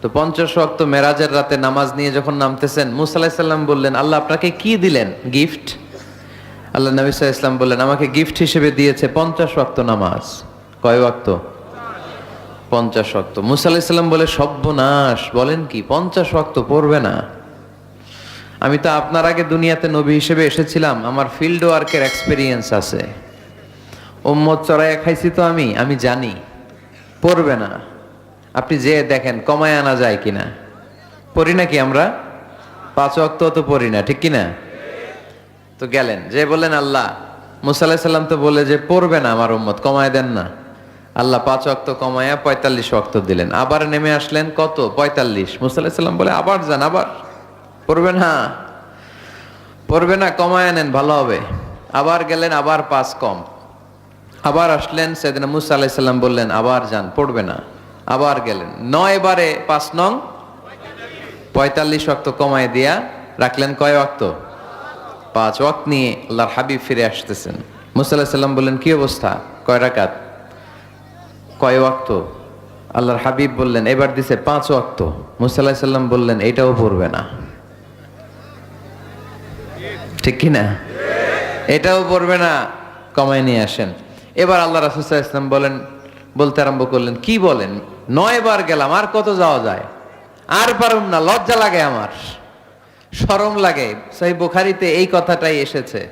তো পঞ্চাশ ওয়াক্ত মেরাজের রাতে নামাজ নিয়ে যখন নামতেছেন, মুসা আলাহিসাল্লাম বললেন, আল্লাহ আপনাকে কি দিলেন? গিফট? আল্লাহ নবী ইসলাম বললেন, আমাকে গিফট হিসেবে দিয়েছে পঞ্চাশ ওয়াক্ত নামাজ। কয় ওয়াক্ত? পঞ্চাশ ওয়াক্ত। মুসা আলাহিসাল্লাম বলে সব্যনাশ বলেন কি, পঞ্চাশ ওয়াক্ত পড়বে না। আমি তো আপনার আগে দুনিয়াতে নবী হিসেবে এসেছিলাম, আমার ফিল্ড ওয়ার্কের এক্সপিরিয়েন্স আছে। উম্মত চড়াইয়া খাইছি তো আমি আমি জানি, পড়বে না। আপনি যে দেখেন, কমায় আনা যায় কিনা? পড়ি নাকি আমরা? পাঁচ অক্ত তো পড়ি না, ঠিক কিনা? তো গেলেন, যে বললেন, আল্লাহ, মুসা আলাহিসাল্লাম সাল্লাম তো বলে যে পড়বে না আমার উম্মত, কমায় দেন না। আল্লাহ পাঁচ অক্ত কমায়া পঁয়তাল্লিশ অক্ত দিলেন। আবার নেমে আসলেন, কত? পঁয়তাল্লিশ? মুসা আলাহিসাল্লাম সাল্লাম বলে, আবার যান, আবার। পড়বে না। পড়বে না, কমায় নেন ভালো হবে। আবার গেলেন, আবার পাঁচ কম। আবার আসলেন, সেদিন মুসা আলাইসাল্লাম বললেন, আবার যান, পড়বে না। আবার গেলেন। নয় বারে পাঁচ নং, পঁয়তাল্লিশ অক্ত কমায় দিয়া রাখলেন কয় অক্ত পাঁচ ওয়াক্ত নিয়ে আল্লাহর হাবিব ফিরে আসতেছেন। মুসা আলাহিসাল্লাম বললেন, কি অবস্থা? কয় রাকাত? কয় ওয়াক্ত। আল্লাহর হাবিব বললেন, এবার দিছে পাঁচ ওয়াক্ত। মুসা আলাহিসাল্লাম বললেন, এটাও পড়বে না। ঠিক কি না? এটাও পড়বে না, কমায় নিয়ে আসেন। এবার আল্লাহ রাসুসাহ ইসলাম বলেন, বলতে আরম্ভ করলেন, কি বলেন? নয় বার গেলাম, আর কত যাওয়া যায়? আর পারুম না, লজ্জা লাগে আমার। শরম লাগে। সেই বুখারিতে এই কথাটাই এসেছে।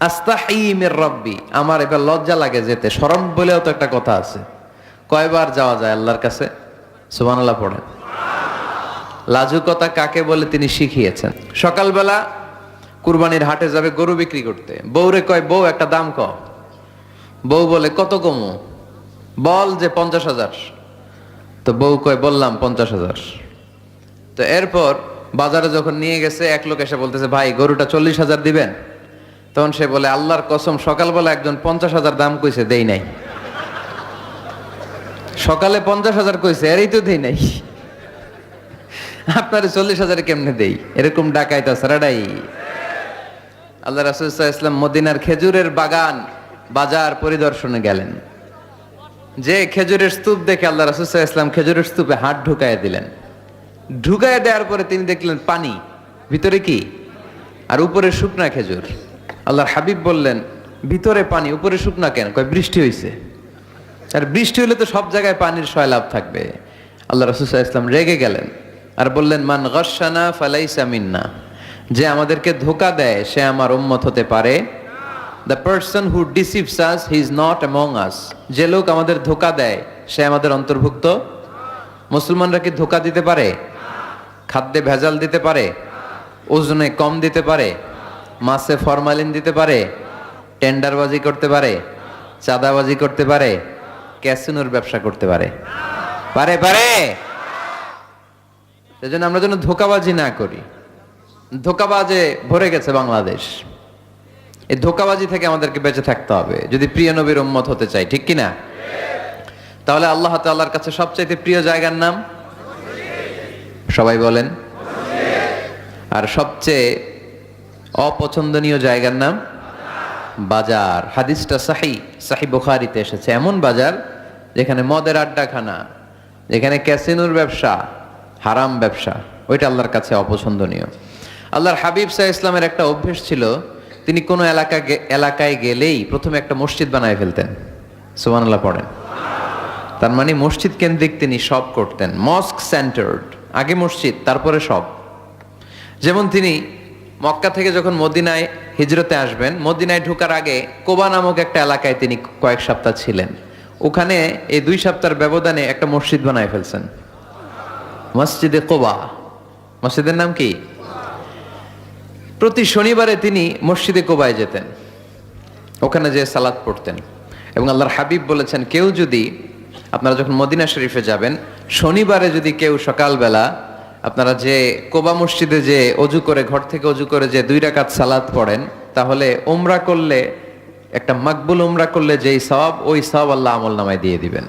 আস্তাহিমের রব্বি। আমার এবার লজ্জা লাগে যেতে। শরম বলেও তো একটা কথা আছে। কয়বার যাওয়া যায় আল্লাহর কাছে? সুবহানাল্লাহ পড়েন। লাজুকতা কাকে বলে তিনি শিখিয়েছেন। সকালবেলা কুরবানির হাটে যাবে গরু বিক্রি করতে। বউরে কয়, বউ, একটা দাম ক বউ বলে, কত কমু? বল যে পঞ্চাশ হাজার। তো বউ কয়, বললাম পঞ্চাশ হাজার। তো এরপর বাজারে যখন নিয়ে গেছে, এক লোক এসে বলতেছে, ভাই, গরুটা চল্লিশ হাজার দিবেন? তখন সে বলে, আল্লাহর কসম, সকালবেলা একজন পঞ্চাশ হাজার দাম কইছে, দেই নাই। সকালে পঞ্চাশ হাজার কইছে, এরই তো দেই নাই। আপনার চল্লিশ হাজারে কেমনে দেই? এরকম ডাকাইতা সারাডাই আল্লাহ রাসুল্লাহ ইসলাম মদিনার খেজুরের বাগান বাজার পরিদর্শনে গেলেন। যে খেজুরের স্তূপ দেখে আল্লাহ রাসুল্লাহ ইসলাম খেজুরের স্তূপে হাত ঢুকায় দিলেন। ঢুকায় দেওয়ার পরে তিনি দেখলেন পানি। ভিতরে কি? আর উপরে শুকনা খেজুর। আল্লাহর হাবিব বললেন, ভিতরে পানি, উপরে শুকনা কেন? কয়, বৃষ্টি হয়েছে আর বৃষ্টি হলে তো সব জায়গায় পানির সয়লাভ থাকবে। আল্লাহ রাসুল্লাহ ইসলাম রেগে গেলেন আর বললেন, মান গসানা ফালাইসা মিন্না। যে আমাদেরকে ধোকা দেয়, সে আমার উম্মত হতে পারে। The person who deceives us he is not among us যে লোক আমাদের ধোকা দেয়, সে আমাদের অন্তর্ভুক্ত। মুসলমানরা কি ধোকা দিতে পারে? খাদ্যে ভেজাল দিতে পারে? ওজনে কম দিতে পারে? মাছে ফরমালিন দিতে পারে? টেন্ডারবাজি করতে পারে? চাঁদাবাজি করতে পারে? ক্যাসিনোর ব্যবসা করতে পারে? পারে পারে! সেজন্য আমরা যেন ধোকাবাজি না করি। ধোকাবাজে ভরে গেছে বাংলাদেশ। এই ধোকাবাজি থেকে আমাদেরকে বেঁচে থাকতে হবে। যদি প্রিয় নবীর উম্মত হতে চাই, ঠিক কি না তাহলে আল্লাহ তাআলার কাছে সবচাইতে প্রিয় জায়গার নাম? সবাই বলেন। আর সবচেয়ে অপছন্দনীয় জায়গার নাম? বাজার। হাদিসটা সাহি সাহি বুখারিতে এসেছে। এমন বাজার যেখানে মদের আড্ডাখানা, যেখানে ক্যাসিনোর ব্যবসা, হারাম ব্যবসা, ওইটা আল্লাহর কাছে অপছন্দনীয়। আল্লাহর হাবিব সাহা ইসলামের একটা অভ্যেস ছিল তিনি কোনো এলাকা এলাকায় গেলেই প্রথমে একটা মসজিদ বানায় ফেলতেন। সুবহানাল্লাহ পড়েন। তার মানে মসজিদ কেন্দ্রিক তিনি সব করতেন। মস্ক সেন্টার্ড, আগে মসজিদ, তারপরে সব। যেমন তিনি মক্কা থেকে যখন মদিনায় হিজরতে আসবেন, মদিনায় ঢোকার আগে কোবা নামক একটা এলাকায় তিনি কয়েক সপ্তাহ ছিলেন। ওখানে এই দুই সপ্তাহের ব্যবধানে একটা মসজিদ বানায় ফেলছেন। মসজিদে কোবা। মসজিদের নাম কি? প্রতি শনিবারে তিনি মসজিদে কোবায় যেতেন। ওখানে যে সালাদ পড়তেন। এবং আল্লাহর হাবিব বলেছেন, কেউ যদি আপনারা যখন মদিনা শরীফে যাবেন, শনিবারে যদি কেউ সকালবেলা আপনারা যে কোবা মসজিদে যে অজু করে, ঘর থেকে অজু করে যে দুই রাকাত সালাদ পড়েন, তাহলে ওমরা করলে, একটা মাকবুল ওমরা করলে যেই সব ওই সব আল্লাহ আমল নামায় দিয়ে দিবেন।